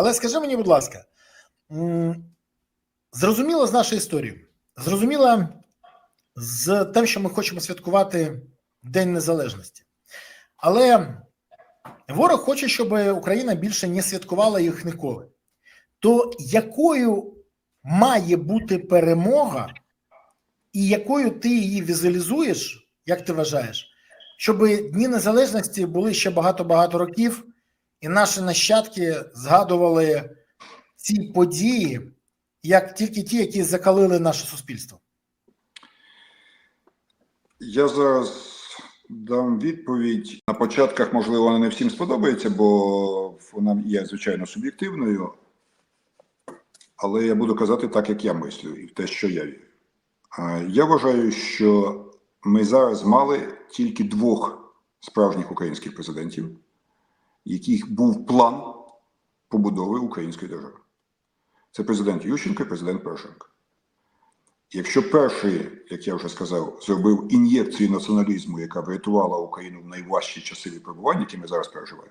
Але скажи мені, будь ласка, зрозуміло з нашої історії, зрозуміло з тим, що ми хочемо святкувати День Незалежності. Але ворог хоче, щоб Україна більше не святкувала їх ніколи. То якою має бути перемога, і якою ти її візуалізуєш, як ти вважаєш, щоб Дні Незалежності були ще багато-багато років, і наші нащадки згадували ці події, як тільки ті, які закалили наше суспільство? Я зараз дам відповідь. На початках, можливо, вона не всім сподобається, бо вона є, звичайно, суб'єктивною. Але я буду казати так, як я мислю, і в те, що я вірю. Я вважаю, що ми зараз мали тільки двох справжніх українських президентів, яких був план побудови української держави. Це президент Ющенко і президент Порошенко. Якщо перший, як я вже сказав, зробив ін'єкцію націоналізму, яка врятувала Україну в найважчі часи випробування, які ми зараз переживаємо,